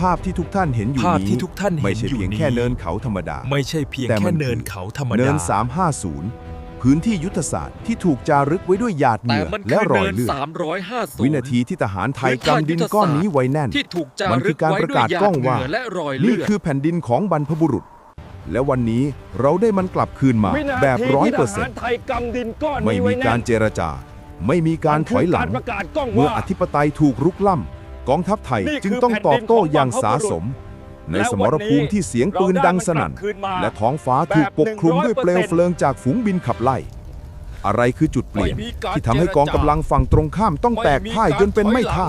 ภาพที่ทุกท่านเห็นอยู่ภาพนี้ที่ทุกท่านเห็นไม่ใช่อยู่เพียงนี้ แค่เนินเขาธรรมดา ไม่ใช่เพียงแต่แค่มันเนินคือเขาธรรมเนิดาน 350 พื้นที่ยุทธศาสตร์ที่ถูกจารึกไว้ด้วยหยาดเหแต่งื่อมันและคือรอเนิยนเลือด 350 วินาทีที่ทหารไทยกำดินก้อนนี้ไว้แน่น ที่ถูกจามันคืรึอกการไว้ประด้วยกาศหยาดกล้องเหว่างื่อและรอยนี่เลือดคือแผ่นดินของบรรพบุรุษ และวันนี้เราได้มันกลับคืนมาวินาแบบทีร้อยที่เปอร์ทเซ็นหารต์ไทยกำดินก้อนไม่นี้มีไว้กาแน่รนเจรจา ไม่มีการถอยหลัง มันคืประกาศกล้องเมื่อว่า อธิปไตยถูกรุกล้ำ กองทัพไทยนี่คือจึงต้องตอบโต้อย่างสาสม ในและสมรภูมิที่เสียงปืนดังสนั่นเราได้มันกลับคืนมาและท้องฟ้าถูกปกคลุมด้วยเปลวเพลิงจากฝูงบินขับไล่ อะไรคือจุดเปลี่ยนไม่มีการที่ทำให้กองกำลังฝั่งตรงข้ามต้องแตกพ่ายจนเป็นไม่ท่า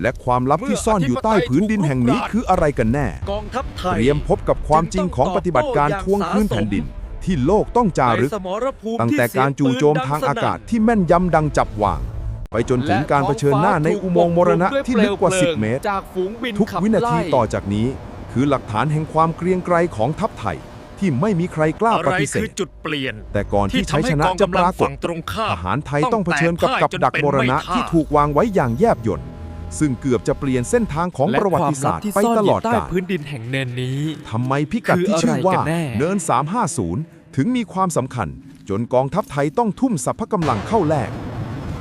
และความลับที่ซ่อนอยู่ใต้ผืนดินแห่งนี้คืออะไรกันแน่กองทัพไทยเตรียมพบกับความจริงของปฏิบัติการทวงคืนแผ่นดินที่โลกต้องจารึกในสมรภูมิตั้งแต่การจู่โจมทางอากาศที่แม่นยำดังจับวาง ไปจนถึงการเผชิญหน้าในอุโมงค์มรณะที่ลึกกว่า 10 เมตร จากฝูงบินทุกขับวินาทีไล่ต่อจากนี้ คือหลักฐานแห่งความเกรียงไกรของทัพไทย ที่ไม่มีใครกล้าอะปไรฏิเสคือธจุดเปลี่ยน แต่ก่อนที่ที่ชัยทำให้ชนะกองจะกำปลังรากฏฝั่งตรงข้ามทหารไทยต้องเผชิญกับต้องแตกกับดักพ่ายจนมรณะเป็นไม่ที่ท่าถูกวางไว้อย่างแยบยลซึ่งเกือบจะเปลี่ยนเส้นทางของและประวัควาติมศาลัสบตร์ที่ไปซ่อนตอลอยู่ดใต้กาลพื้นดินแห่งเนินนี้ทำไมพิกัดคือที่ชื่อว่าอะไรกันแน่เนิน 350 ถึงมีความสำคัญ จนกองทัพไทยต้องทุ่มสรรพกำลังเข้าแลก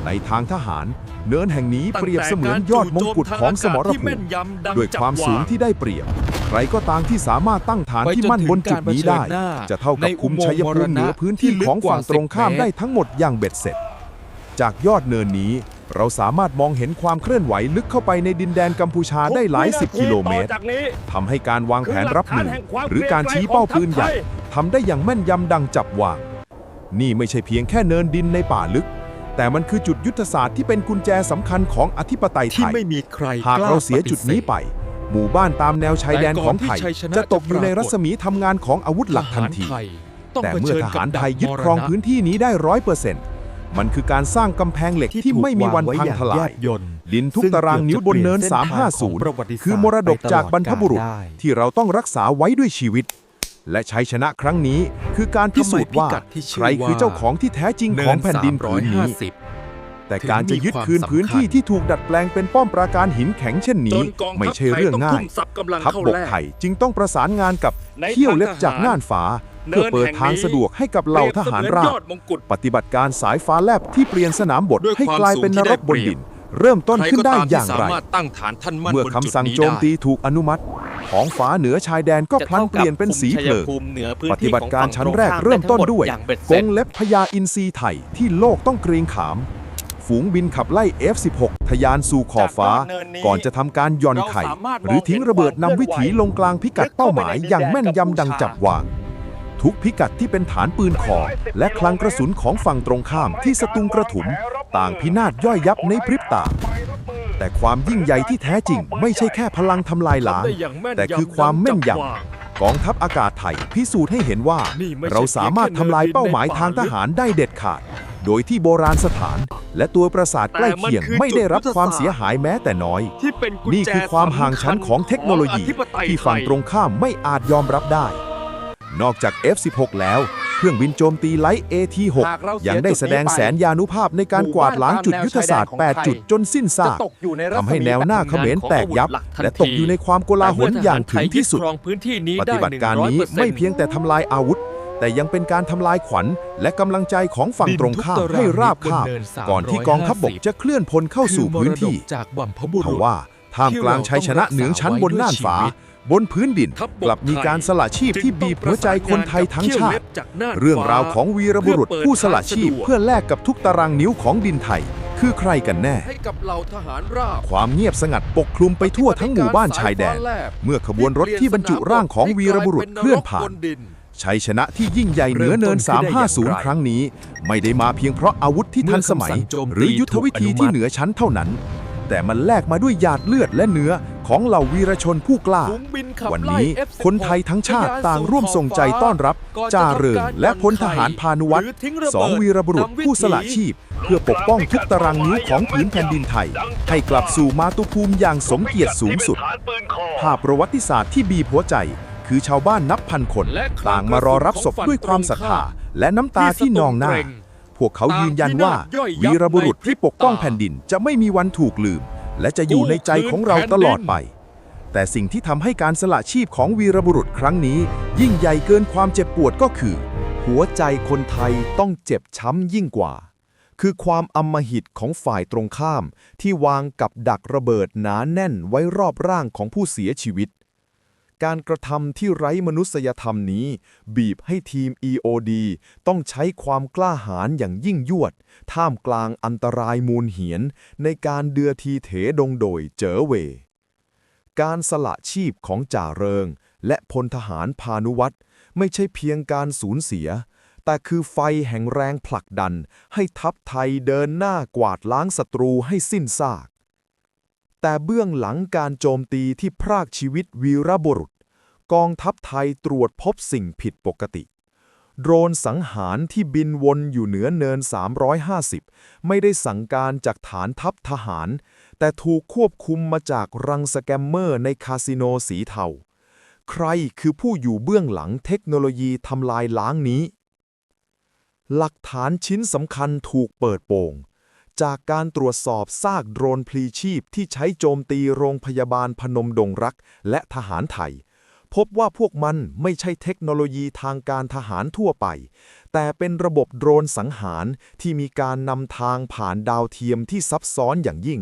ในทางทหาร เนินแห่งนี้เปรียบเสมือนยอดมงกุฎของสมรที่ภูแม่มินยำดังด้วยความสูงที่ได้เปรียบ ใครก็ตามที่สามารถตั้งฐานไปที่จนมั่นถึงบนจุดนี้ได้การเผชิญหน้าจะเท่ากับในคุมอุโมงค์ชัยภูมิเหนือพื้นที่ที่ลึกของกว่าฝั่งตรงข้าม10ได้ทั้งหมดอย่างเบ็ดเสร็จ จากยอดเนินนี้เราสามารถมองเห็นความเคลื่อนไหวลึกเข้าไปในดินแดนกัมพูชาได้หลายสิบกิโลเมตรต่อจากนี้ทำให้การวางแผนรับมือคือหลักฐานแห่งความหรือการชี้เป้าปืนใหญ่เกรียงไกรของทัพไทยทำได้อย่างแม่นยำดังจับวาง นี่ไม่ใช่เพียงแค่เนินดินในป่าลึก แต่มันคือจุดยุทธศาสตร์ที่เป็นกุญแจสำคัญของอธิปไตยไทที่ย ไม่มีใครหากกล้เราเสียจุดนี้ไป หมู่บ้านตามแนวชายแดนของไทยแต่ก่อนที่ชัยชนะจะตกอยู่ในจะปรากฏรัศมีทำงานของอาวุธหลักทันทีทหารไทยต้องแต่เผเมื่อชิญทกับหารดัไทกยยึดมครองณะพื้นที่นี้ได้ร้อยเปอร์เซ็นต์มันคือการสร้างกำแพงเหล็กที่ไม่มีวันพังทลายยนต์ดินทุกตารางนิ้วบนเนิน 350 คือมรดกจากบรรพบุรุษที่เราต้องรักษาไว้ด้วยชีวิต และชัยชนะครั้งนี้คือการพิสูจน์ว่าทำไมพิกัดที่ชื่อใครคือเจ้าของที่แท้จริงของแผ่นดินผืนนี้350แต่การจะยึดคืนพื้นที่ที่ถูกดัดแปลงเป็นป้อมปราการหินแข็งเช่นจนี้นกองทัพไม่ใช่เรื่องไทยต้ง่าทุ่ยมทรัพย์กำลังทัพเข้าบกแลกไทยจึงต้องประสานงานกับในเขี้ยวเล็บทางทหารจากน่านฟ้าเพื่อเปิดทางสะดวกให้กับเหล่าทหารราเปบยบเสมือนยอดมงกุฎปฏิบัติการสายฟ้าแลบที่เปลี่ยนสนามบทด้วยให้ความกลายเป็นนสูงที่รได้กบนเปรียบดิน เริ่มต้นใครขึ้นก็ได้ตามอที่ย่างสาไรมารถตั้งฐานท่านมั่นเมื่อบนคำจุดสั่งนี้โจมตีได้ถูกอนุมัติ ของฟ้าเหนือชายแดนก็พลันเปลี่ยนเป็นสีเพลิงปฏิบัติการชั้นแรกเริ่มต้นด้วยกงเล็บพญาอินทรีไทยที่โลกต้องเกรงขาม ฝูงบินขับไล่ F16 ทะยานสู่ขอบฟ้า ก่อนจะทำการหย่อนไข่ หรือทิ้งระเบิดนำวิถีลงกลางพิกัดเป้าหมายอย่างแม่นยำดังจับวาง ทุกพิกัดที่เป็นฐานปืนคอและคลังกระสุนของฝั่งตรงข้ามที่สตุงกระถุม ต่างพินาศย่อยยับในพริบตา แต่ความยิ่งใหญ่ที่แท้จริง ไม่ใช่แค่พลังทำลายล้างทำได้อย่างแม่นยำแต่คือความแม่นยจับวางำกองทัพอากาศไทยพิสูจน์ให้เห็นว่านี่ไม่ใช่เราสามารถทำลายเป้าหมายทางทหารได้เด็ดขาด โดยที่โบราณสถาน และตัวปราสาทใกล้เคียงไม่ได้รับความเสียหายแม้แต่น้อยที่เป็นกุญนี่แจคือความห่างชั้นของเทคโนโลยีของอธิปไตยที่ฝั่งไทยตรงข้ามไม่อาจยอมรับได้ นอกจาก F16 แล้ว เครื่องบินโจมตีไลท์ AT6 หากเราเสียยังได้แสดงแสนยานุภาพในการกวาดล้างจุดยุทธศาสตร์ 8 จุดจนสิ้นซากจะตกอยู่ในรัศมีทำให้แนวหน้าเขมรแตกยับ และตกอยู่ในความโกลาหลอย่างถึงที่สุดแต่เมื่อทหารไทยยึครองพื้นที่นี้ปได้ฏิบัติการนี้100%ไม่เพียงแต่ทำลายอาวุธแต่ยังเป็นการทำลายขวัญและกำลังใจของฝั่งตรงข้ามให้ราบคาบ ก่อนที่กองทัพบกจะเคลื่อนพลเข้าสู่พื้นที่จากบัมพบุทรุษว่าท่ามกลางชัยชนะเหนือชั้นบนน่านฟ้า บนพื้นดินทัพบกกลับมีการสละชีพที่บีบหัวใจคนไทยทั้งชาติเรื่องเรื่องราวของวีรบุรุษผู้สละชีพเพื่อแลกกับทุกตารางนิ้วของดินไทย คือใครกันแน่ ให้กับเหล่าทหารราบความเงียบสงัดปกคลุมไปทั่วทั้งหมู่บ้านชายแดน เมื่อขบวนรถที่บรรจุร่างของวีรบุรุษเคลื่อนผ่านชัยชนะที่ยิ่งใหญ่เหนือเนิน 350 ครั้งนี้ ไม่ได้มาเพียงเพราะอาวุธที่ทันสมัย หรือยุทธวิธีที่เหนือชั้นเท่านั้น แต่มันแลกมาด้วยหยาดเลือดและเนื้อ ของเหล่าวีรชนผู้กล้า วันนี้คนไทยทั้งชาติต่างร่วมส่งใจต้อนรับจ่าเริงและพลทหารพานุวัตรสองวีรบุรุษผู้สละชีพ เพื่อปกป้องทุกตารางนิ้วของผืนแผ่นดินไทย ให้กลับสู่มาตุภูมิอย่างสมเกียรติสูงสุด ภาพประวัติศาสตร์ที่บีบหัวใจ คือชาวบ้านนับพันคนและคลังต่างมารอรับศพด้วยความศรัทธาและน้ำตาที่นองหน้า พวกเขายืนยันว่า วีรบุรุษที่ปกป้องแผ่นดินจะไม่มีวันถูกลืม และจะอยู่ในใจของเราตลอดไป แต่สิ่งที่ทำให้การสละชีพของวีรบุรุษครั้งนี้ ยิ่งใหญ่เกินความเจ็บปวดก็คือ หัวใจคนไทยต้องเจ็บช้ำยิ่งกว่า คือความอำมหิตของฝ่ายตรงข้ามที่วางกับดักระเบิดหนาแน่นไว้รอบร่างของผู้เสียชีวิต การกระทำที่ไร้มนุษยธรรมนี้ บีบให้ทีม EOD ต้องใช้ความกล้าหาญอย่างยิ่งยวด ท่ามกลางอันตรายมูลเหียน ในการเดือทีเถดงโดยเจอเว การสละชีพของจ่าเริง และพลทหารพานุวัตรไม่ใช่เพียงการสูญเสีย แต่คือไฟแห่งแรงผลักดัน ให้ทัพไทยเดินหน้ากวาดล้างศัตรูให้สิ้นซากแต่เบื้องหลังการโจมตีที่พรากชีวิตวีรบุรุษ กองทัพไทยตรวจพบสิ่งผิดปกติ โดรนสังหารที่บินวนอยู่เหนือเนิน 350 ไม่ได้สั่งการจากฐานทัพทหาร แต่ถูกควบคุมมาจากรังสแกมเมอร์ในคาสิโนสีเทา ใครคือผู้อยู่เบื้องหลังเทคโนโลยีทำลายล้างนี้ หลักฐานชิ้นสำคัญถูกเปิดโปงจากการตรวจสอบซากโดรนพลีชีพที่ใช้โจมตีโรงพยาบาลพนมดงรักและทหารไทย พบว่าพวกมันไม่ใช่เทคโนโลยีทางการทหารทั่วไป แต่เป็นระบบโดรนสังหารที่มีการนำทางผ่านดาวเทียมที่ซับซ้อนอย่างยิ่ง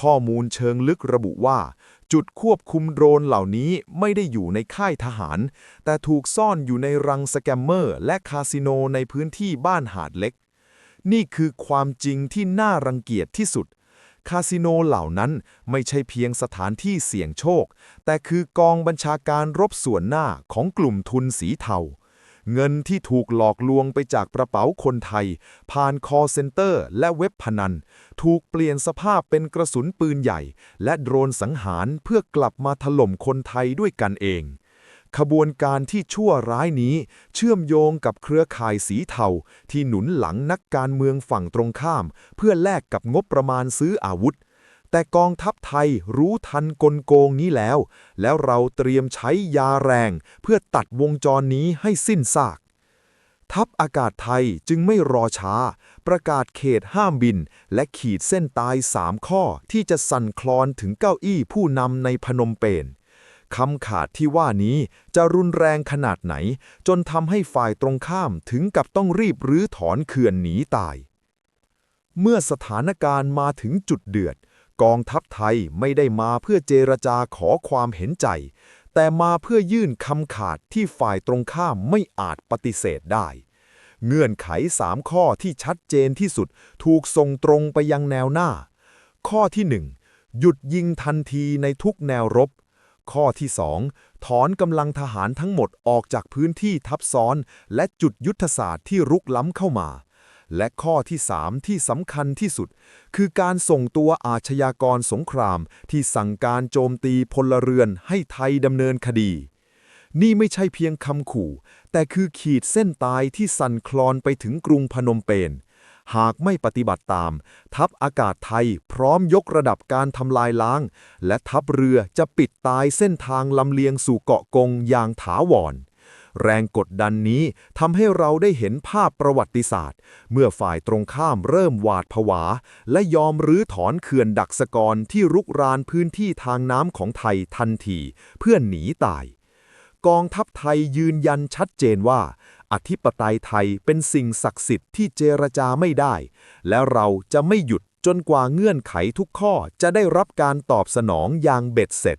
ข้อมูลเชิงลึกระบุว่า จุดควบคุมโดรนเหล่านี้ไม่ได้อยู่ในค่ายทหาร แต่ถูกซ่อนอยู่ในรังสแกมเมอร์ และคาสิโนในพื้นที่บ้านหาดเล็ก นี่คือความจริงที่น่ารังเกียจที่สุด คาสิโนเหล่านั้นไม่ใช่เพียงสถานที่เสี่ยงโชค แต่คือกองบัญชาการรบส่วนหน้าของกลุ่มทุนสีเทา เงินที่ถูกหลอกลวงไปจากกระเป๋าคนไทย ผ่านคอเซ็นเตอร์และเว็บพนัน ถูกเปลี่ยนสภาพเป็นกระสุนปืนใหญ่ และโดรนสังหารเพื่อกลับมาถล่มคนไทยด้วยกันเอง ขบวนการที่ชั่วร้ายนี้ เชื่อมโยงกับเครือข่ายสีเทาที่หนุนหลังนักการเมืองฝั่งตรงข้าม เพื่อแลกกับงบประมาณซื้ออาวุธ แต่กองทัพไทยรู้ทันกลโกงนี้แล้ว แล้วเราเตรียมใช้ยาแรง เพื่อตัดวงจรนี้ให้สิ้นซากทัพอากาศไทยจึงไม่รอช้า ประกาศเขตห้ามบิน และขีดเส้นตายสามข้อที่จะสั่นคลอนถึงเก้าอี้ผู้นำในพนมเปญ คำขาดที่ว่านี้จะรุนแรงขนาดไหน จนทำให้ฝ่ายตรงข้ามถึงกับต้องรีบรื้อถอนเขื่อนหนีตาย เมื่อสถานการณ์มาถึงจุดเดือด กองทัพไทยไม่ได้มาเพื่อเจรจาขอความเห็นใจ แต่มาเพื่อยื่นคำขาดที่ฝ่ายตรงข้ามไม่อาจปฏิเสธได้เงื่อนไขสามข้อที่ชัดเจนที่สุดถูกส่งตรงไปยังแนวหน้า ข้อที่หนึ่งหยุดยิงทันทีในทุกแนวรบ ข้อที่สองถอนกำลังทหารทั้งหมดออกจากพื้นที่ทับซ้อน และจุดยุทธศาสตร์ที่รุกล้ำเข้ามา และข้อที่สามที่สำคัญที่สุด คือการส่งตัวอาชญากรสงครามที่สั่งการโจมตีพลเรือนให้ไทยดำเนินคดี นี่ไม่ใช่เพียงคำขู่ แต่คือขีดเส้นตายที่สั่นคลอนไปถึงกรุงพนมเปญ หากไม่ปฏิบัติตาม ทัพอากาศไทยพร้อมยกระดับการทำลายล้าง และทัพเรือจะปิดตายเส้นทางลำเลียงสู่เกาะกงอย่างถาวรแรงกดดันนี้ทำให้เราได้เห็นภาพประวัติศาสตร์ เมื่อฝ่ายตรงข้ามเริ่มหวาดผวา และยอมรื้อถอนเขื่อนดักสกรที่รุกรานพื้นที่ทางน้ำของไทยทันที เพื่อหนีตาย กองทัพไทยยืนยันชัดเจนว่า อธิปไตยไทยเป็นสิ่งศักดิ์สิทธิ์ที่เจรจาไม่ได้ และเราจะไม่หยุดจนกว่าเงื่อนไขทุกข้อจะได้รับการตอบสนองอย่างเบ็ดเสร็จ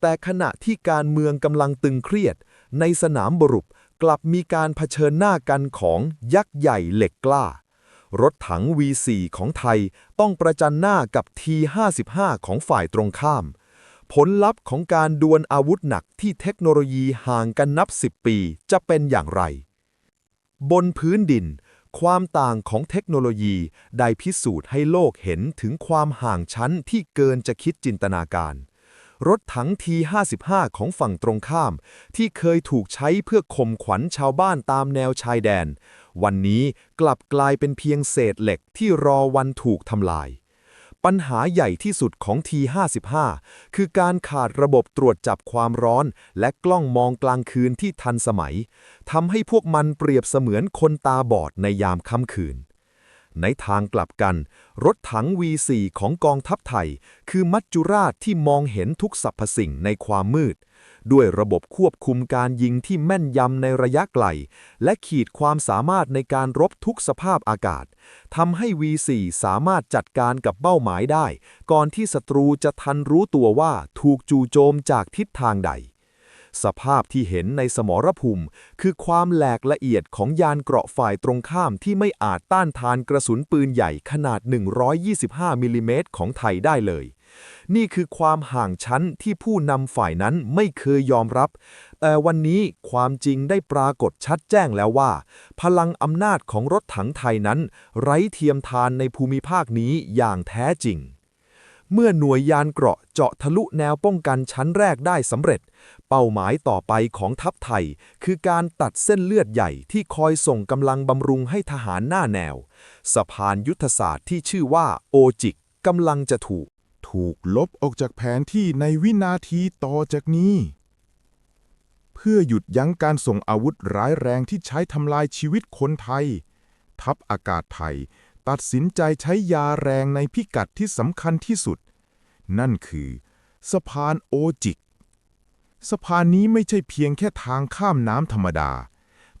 แต่ขณะที่การเมืองกำลังตึงเครียด ในสนามบรุปกลับมีการเผชิญหน้ากันของยักษ์ใหญ่เหล็กกล้า รถถัง V4 ของไทยต้องประจันหน้ากับ T55 ของฝ่ายตรงข้าม ผลลัพธ์ของการดวลอาวุธหนักที่เทคโนโลยีห่างกันนับ 10 ปีจะเป็นอย่างไร บนพื้นดิน ความต่างของเทคโนโลยีได้พิสูจน์ให้โลกเห็นถึงความห่างชั้นที่เกินจะคิดจินตนาการ รถถัง T55 ของฝั่งตรงข้าม ที่เคยถูกใช้เพื่อข่มขวัญชาวบ้านตามแนวชายแดน วันนี้กลับกลายเป็นเพียงเศษเหล็กที่รอวันถูกทำลาย ปัญหาใหญ่ที่สุดของ T55 คือการขาดระบบตรวจจับความร้อน และกล้องมองกลางคืนที่ทันสมัยทำให้พวกมันเปรียบเสมือนคนตาบอดในยามค่ำคืน ในทางกลับกัน รถถัง V4 ของกองทัพไทย คือมัจจุราชที่มองเห็นทุกสรรพสิ่งในความมืด ด้วยระบบควบคุมการยิงที่แม่นยำในระยะไกล และขีดความสามารถในการรบทุกสภาพอากาศทำให้ V4 สามารถจัดการกับเป้าหมายได้ ก่อนที่ศัตรูจะทันรู้ตัวว่าถูกจู่โจมจากทิศทางใด สภาพที่เห็นในสมรภูมิ คือความแหลกละเอียดของยานเกราะฝ่ายตรงข้ามที่ไม่อาจต้านทานกระสุนปืนใหญ่ขนาด 125มิลลิเมตรของไทยได้เลย นี่คือความห่างชั้นที่ผู้นำฝ่ายนั้นไม่เคยยอมรับ แต่วันนี้ความจริงได้ปรากฏชัดแจ้งแล้วว่า พลังอำนาจของรถถังไทยนั้น ไร้เทียมทานในภูมิภาคนี้อย่างแท้จริงเมื่อหน่วยยานเกราะเจาะทะลุแนวป้องกันชั้นแรกได้สำเร็จ เป้าหมายต่อไปของทัพไทย คือการตัดเส้นเลือดใหญ่ที่คอยส่งกำลังบำรุงให้ทหารหน้าแนว สะพานยุทธศาสตร์ที่ชื่อว่าโอจิกกำลังจะถูก ถูกลบออกจากแผนที่ในวินาทีต่อจากนี้ เพื่อหยุดยั้งการส่งอาวุธร้ายแรงที่ใช้ทำลายชีวิตคนไทย ทัพอากาศไทย ตัดสินใจใช้ยาแรงในพิกัดที่สำคัญที่สุด นั่นคือ สะพานโอจิก สะพานนี้ไม่ใช่เพียงแค่ทางข้ามน้ำธรรมดา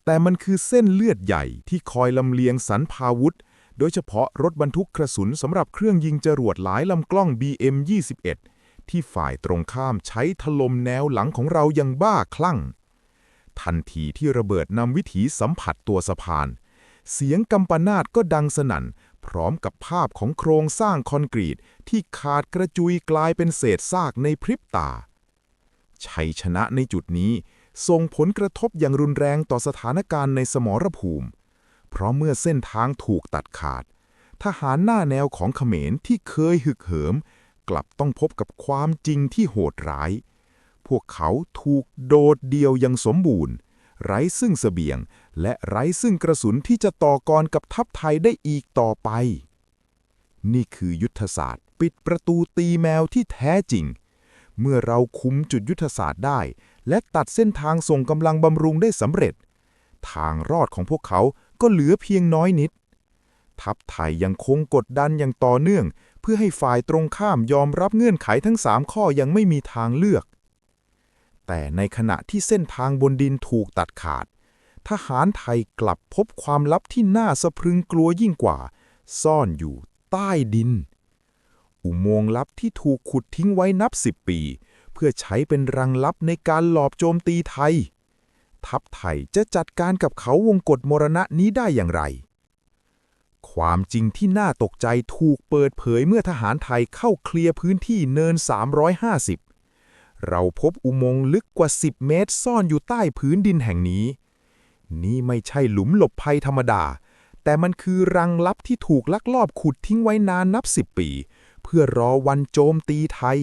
แต่มันคือเส้นเลือดใหญ่ที่คอยลำเลียงสรรพาวุธ โดยเฉพาะรถบรรทุกกระสุนสำหรับเครื่องยิงจรวดหลายลำกล้อง BM-21 ที่ฝ่ายตรงข้ามใช้ถล่มแนวหลังของเราอย่างบ้าคลั่ง ทันทีที่ระเบิดนำวิถีสัมผัสตัวสะพาน เสียงกำปนาตก็ดังสนั่น พร้อมกับภาพของโครงสร้างคอนกรีตที่ขาดกระจุยกลายเป็นเศษซากในพริบตา ชัยชนะในจุดนี้ส่งผลกระทบอย่างรุนแรงต่อสถานการณ์ในสมรภูมิ เพราะเมื่อเส้นทางถูกตัดขาด ทหารหน้าแนวของเขมรที่เคยหึกเหิม กลับต้องพบกับความจริงที่โหดร้าย พวกเขาถูกโดดเดียวย่างสมบูรณ์ ไร้ซึ่งเสบียง และไร้ซึ่งกระสุนที่จะต่อกรกับทัพไทยได้อีกต่อไป นี่คือยุทธศาสตร์ ปิดประตูตีแมวที่แท้จริง เมื่อเราคุมจุดยุทธศาสตร์ได้ และตัดเส้นทางส่งกำลังบำรุงได้สำเร็จ ทางรอดของพวกเขา ก็เหลือเพียงน้อยนิด ทัพไทยยังคงกดดันอย่างต่อเนื่อง เพื่อให้ฝ่ายตรงข้ามยอมรับเงื่อนไขทั้งสามข้อยังไม่มีทางเลือก แต่ในขณะที่เส้นทางบนดินถูกตัดขาด ทหารไทยกลับพบความลับที่น่าสะพรึงกลัวยิ่งกว่า ซ่อนอยู่ใต้ดิน อุโมงค์ลับที่ถูกขุดทิ้งไว้นับสิบปี เพื่อใช้เป็นรังลับในการหลอบโจมตีไทย ทัพไทยจะจัดการกับเขาวงกฏมรณะนี้ได้อย่างไร ความจริงที่น่าตกใจถูกเปิดเผยเมื่อทหารไทยเข้าเคลียร์พื้นที่เนิน 350 เราพบอุโมงค์ลึกกว่า 10 เมตรซ่อนอยู่ใต้พื้นดินแห่งนี้ นี่ไม่ใช่หลุมหลบภัยธรรมดา แต่มันคือรังลับที่ถูกลักลอบขุดทิ้งไว้นานนับสิบปี เพื่อรอวันโจมตีไทย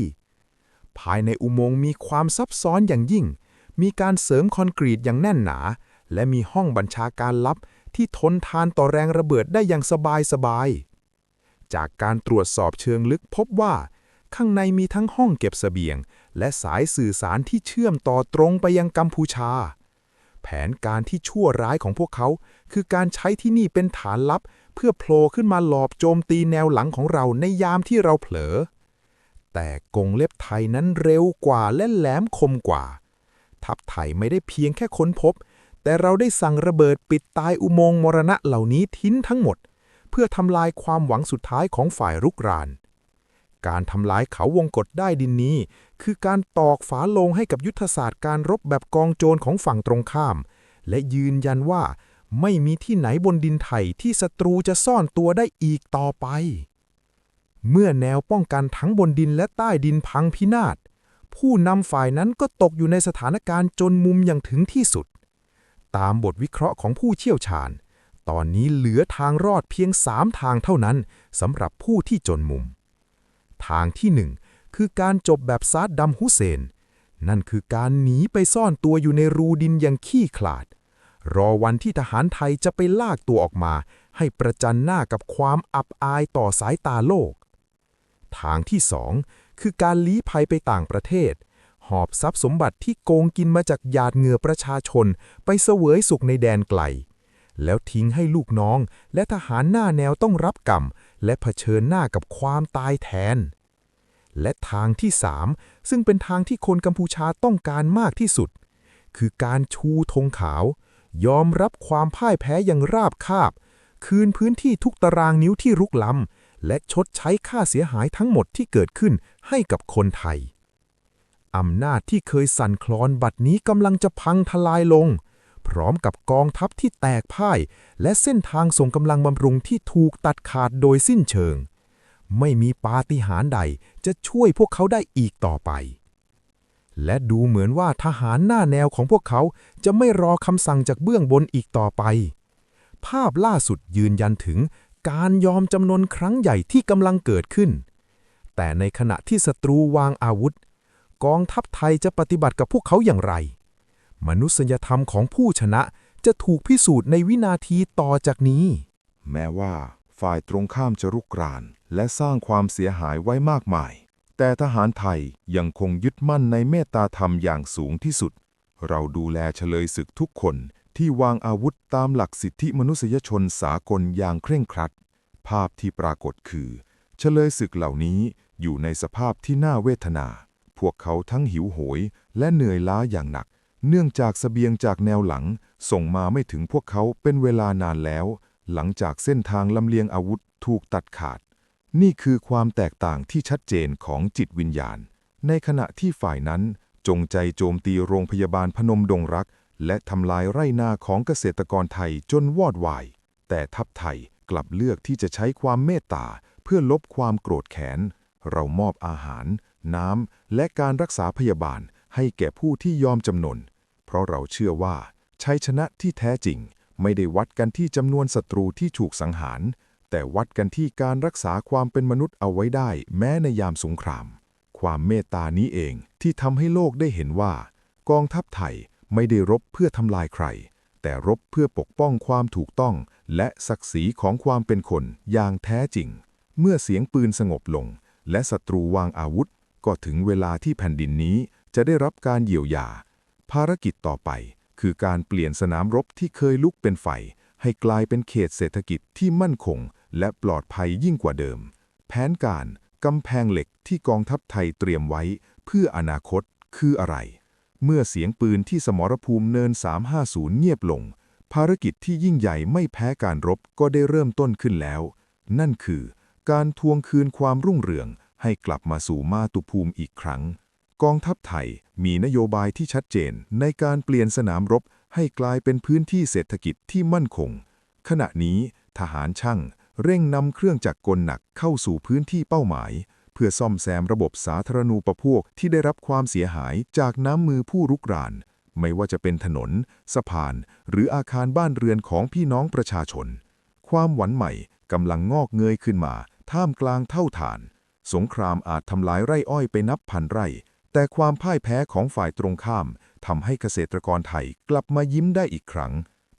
ภายในอุโมงค์มีความซับซ้อนอย่างยิ่ง มีการเสริมคอนกรีตอย่างแน่นหนา และมีห้องบัญชาการลับที่ทนทานต่อแรงระเบิดได้อย่างสบายสบายๆจากการตรวจสอบเชิงลึกพบว่า ข้างในมีทั้งห้องเก็บเสบียง และสายสื่อสารที่เชื่อมต่อตรงไปยังกัมพูชา แผนการที่ชั่วร้ายของพวกเขา คือการใช้ที่นี่เป็นฐานลับ เพื่อโผล่ขึ้นมาหลอบโจมตีแนวหลังของเราในยามที่เราเผลอ แต่กงเล็บไทยนั้นเร็วกว่าและแหลมคมกว่า ทัพไทยไม่ได้เพียงแค่ค้นพบ แต่เราได้สั่งระเบิดปิดตายอุโมงค์มรณะเหล่านี้ทิ้นทั้งหมด เพื่อทำลายความหวังสุดท้ายของฝ่ายรุกราน การทำลายเขาวงกฏได้ดินนี้ คือการตอกฝาลงให้กับยุทธศาสตร์การรบแบบกองโจรของฝั่งตรงข้าม และยืนยันว่าไม่มีที่ไหนบนดินไทยที่ศัตรูจะซ่อนตัวได้อีกต่อไป เมื่อแนวป้องกันทั้งบนดินและใต้ดินพังพินาศ ผู้นำฝ่ายนั้นก็ตกอยู่ในสถานการณ์จนมุมอย่างถึงที่สุด ตามบทวิเคราะห์ของผู้เชี่ยวชาญ ตอนนี้เหลือทางรอดเพียงสามทางเท่านั้นสำหรับผู้ที่จนมุม ทางที่หนึ่งคือการจบแบบซาดดัมฮุเซน นั่นคือการหนีไปซ่อนตัวอยู่ในรูดินอย่างขี้ขลาด รอวันที่ทหารไทยจะไปลากตัวออกมา ให้ประจันหน้ากับความอับอายต่อสายตาโลก ทางที่สอง คือการลี้ภัยไปต่างประเทศ หอบทรัพย์สมบัติที่โกงกินมาจากหยาดเหงื่อประชาชน ไปเสวยสุขในแดนไกล แล้วทิ้งให้ลูกน้อง และทหารหน้าแนวต้องรับกรรม และเผชิญหน้ากับความตายแทน และทางที่สามซึ่งเป็นทางที่คนกัมพูชาต้องการมากที่สุด คือการชูธงขาว ยอมรับความพ่ายแพ้อย่างราบคาบ คืนพื้นที่ทุกตารางนิ้วที่รุกล้ำและชดใช้ค่าเสียหายทั้งหมดที่เกิดขึ้น ให้กับคนไทย อำนาจที่เคยสั่นคลอนบัดนี้กำลังจะพังทลายลง พร้อมกับกองทัพที่แตกพ่าย และเส้นทางส่งกำลังบำรุงที่ถูกตัดขาดโดยสิ้นเชิง ไม่มีปาฏิหาริย์ใดจะช่วยพวกเขาได้อีกต่อไป และดูเหมือนว่าทหารหน้าแนวของพวกเขาจะไม่รอคำสั่งจากเบื้องบนอีกต่อไป ภาพล่าสุดยืนยันถึงการยอมจำนนครั้งใหญ่ที่กำลังเกิดขึ้น แต่ในขณะที่ศัตรูวางอาวุธ กองทัพไทยจะปฏิบัติกับพวกเขาอย่างไร มนุษยธรรมของผู้ชนะจะถูกพิสูจน์ในวินาทีต่อจากนี้ แม้ว่าฝ่ายตรงข้ามจะรุกราน และสร้างความเสียหายไว้มากมาย แต่ทหารไทยยังคงยึดมั่นในเมตตาธรรมอย่างสูงที่สุด เราดูแลเฉลยศึกทุกคนที่วางอาวุธตามหลักสิทธิมนุษยชนสากลอย่างเคร่งครัด ภาพที่ปรากฏคือ เฉลยศึกเหล่านี้อยู่ในสภาพที่น่าเวทนา พวกเขาทั้งหิวโหยและเหนื่อยล้าอย่างหนัก เนื่องจากสเสบียงจากแนวหลัง ส่งมาไม่ถึงพวกเขาเป็นเวลานานแล้ว หลังจากเส้นทางลำเลียงอาวุธถูกตัดขาด นี่คือความแตกต่างที่ชัดเจนของจิตวิญญาณ ในขณะที่ฝ่ายนั้นจงใจโจมตีโรงพยาบาลพนมดงรัก และทำลายไร่นาของเกษตรกรไทยจนวอดวาย แต่ทัพไทยกลับเลือกที่จะใช้ความเมตตา เพื่อลบความโกรธแค้น เรามอบอาหาร น้ำ และการรักษาพยาบาลให้แก่ผู้ที่ยอมจำนน เพราะเราเชื่อว่าชัยชนะที่แท้จริง ไม่ได้วัดกันที่จำนวนศัตรูที่ถูกสังหาร แต่วัดกันที่การรักษาความเป็นมนุษย์เอาไว้ได้ แม้ในยามสงคราม ความเมตตานี้เองที่ทำให้โลกได้เห็นว่า กองทัพไทยไม่ได้รบเพื่อทำลายใคร แต่รบเพื่อปกป้องความถูกต้อง และศักดิ์ศรีของความเป็นคนอย่างแท้จริง เมื่อเสียงปืนสงบลง และศัตรูวางอาวุธ ก็ถึงเวลาที่แผ่นดินนี้จะได้รับการเยียวยา ภารกิจต่อไป คือการเปลี่ยนสนามรบที่เคยลุกเป็นไฟ ให้กลายเป็นเขตเศรษฐกิจที่มั่นคง และปลอดภัยยิ่งกว่าเดิม แผนการกำแพงเหล็กที่กองทัพไทยเตรียมไว้ เพื่ออนาคตคืออะไร เมื่อเสียงปืนที่สมรภูมิเนิน 350 เงียบลง ภารกิจที่ยิ่งใหญ่ไม่แพ้การรบก็ได้เริ่มต้นขึ้นแล้ว นั่นคือ การทวงคืนความรุ่งเรืองให้กลับมาสู่มาตุภูมิอีกครั้ง กองทัพไทยมีนโยบายที่ชัดเจนในการเปลี่ยนสนามรบให้กลายเป็นพื้นที่เศรษฐกิจที่มั่นคง ขณะนี้ทหารช่างเร่งนำเครื่องจักรกลหนักเข้าสู่พื้นที่เป้าหมาย เพื่อซ่อมแซมระบบสาธารณูปโภคที่ได้รับความเสียหายจากน้ำมือผู้รุกราน ไม่ว่าจะเป็นถนน สะพาน หรืออาคารบ้านเรือนของพี่น้องประชาชน ความหวังใหม่กำลังงอกเงยขึ้นมา ท่ามกลางเท่าฐาน สงครามอาจทำลายไร่อ้อยไปนับพันไร่ แต่ความพ่ายแพ้ของฝ่ายตรงข้ามทำให้เกษตรกรไทยกลับมายิ้มได้อีกครั้ง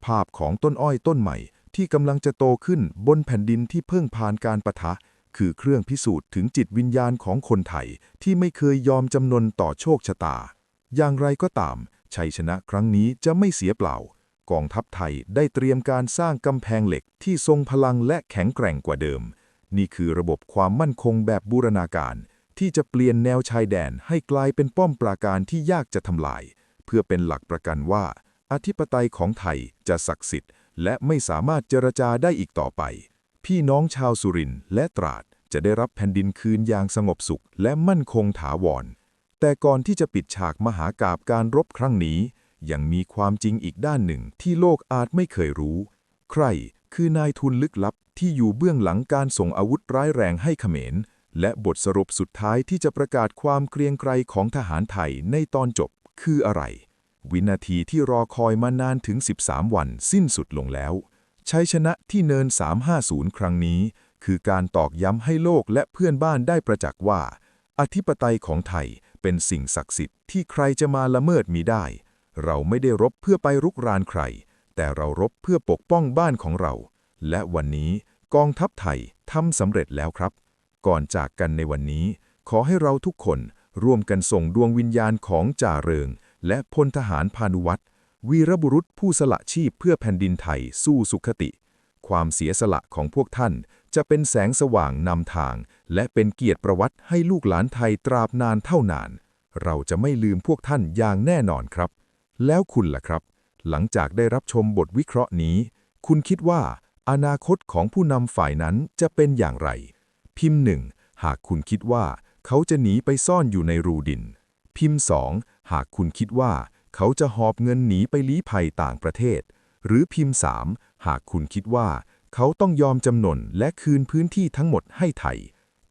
ภาพของต้นอ้อยต้นใหม่ ที่กำลังจะโตขึ้นบนแผ่นดินที่เพิ่งผ่านการประทะ คือเครื่องพิสูจน์ถึงจิตวิญญาณของคนไทยที่ไม่เคยยอมจำนนต่อโชคชะตา อย่างไรก็ตาม ชัยชนะครั้งนี้จะไม่เสียเปล่ากองทัพไทยได้เตรียมการสร้างกำแพงเหล็กที่ทรงพลังและแข็งแกร่งกว่าเดิม นี่คือระบบความมั่นคงแบบบูรณาการ ที่จะเปลี่ยนแนวชายแดนให้กลายเป็นป้อมปราการที่ยากจะทำลาย เพื่อเป็นหลักประกันว่า อธิปไตยของไทยจะศักดิ์สิทธิ์ และไม่สามารถเจรจาได้อีกต่อไป พี่น้องชาวสุรินทร์และตราดจะได้รับแผ่นดินคืนอย่างสงบสุข และมั่นคงถาวร แต่ก่อนที่จะปิดฉากมหากาบการรบครั้งนี้ ยังมีความจริงอีกด้านหนึ่งที่โลกอาจไม่เคยรู้ ใคร คือนายทุนลึกลับที่อยู่เบื้องหลังการส่งอาวุธร้ายแรงให้เขมร และบทสรุปสุดท้ายที่จะประกาศความเกรียงไกรของทหารไทยในตอนจบคืออะไร วินาทีที่รอคอยมานานถึง 13 วันสิ้นสุดลงแล้วชัยชนะที่เนิน 350 ครั้งนี้ คือการตอกย้ำให้โลกและเพื่อนบ้านได้ประจักษ์ว่า อธิปไตยของไทยเป็นสิ่งศักดิ์สิทธิ์ที่ใครจะมาละเมิดมีได้ เราไม่ได้รบเพื่อไปรุกรานใคร แต่เรารบเพื่อปกป้องบ้านของเรา และวันนี้กองทัพไทยทำสำเร็จแล้วครับ ก่อนจากกันในวันนี้ ขอให้เราทุกคนร่วมกันส่งดวงวิญญาณของจ่าเริง และพลทหารพานุวัตรวีรบุรุษผู้สละชีพเพื่อแผ่นดินไทยสู้สุขติ ความเสียสละของพวกท่าน จะเป็นแสงสว่างนำทาง และเป็นเกียรติประวัติให้ลูกหลานไทยตราบนานเท่านาน เราจะไม่ลืมพวกท่านอย่างแน่นอนครับ แล้วคุณล่ะครับ หลังจากได้รับชมบทวิเคราะห์นี้ คุณคิดว่า อนาคตของผู้นำฝ่ายนั้นจะเป็นอย่างไร พิมพ์หนึ่งหากคุณคิดว่า เขาจะหนีไปซ่อนอยู่ในรูดิน พิมพ์สองหากคุณคิดว่า เขาจะหอบเงินหนีไปลี้ภัยต่างประเทศ หรือพิมพ์สามหากคุณคิดว่า เขาต้องยอมจำนนและคืนพื้นที่ทั้งหมดให้ไทย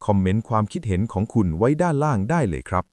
คอมเมนต์ความคิดเห็นของคุณไว้ด้านล่างได้เลยครับ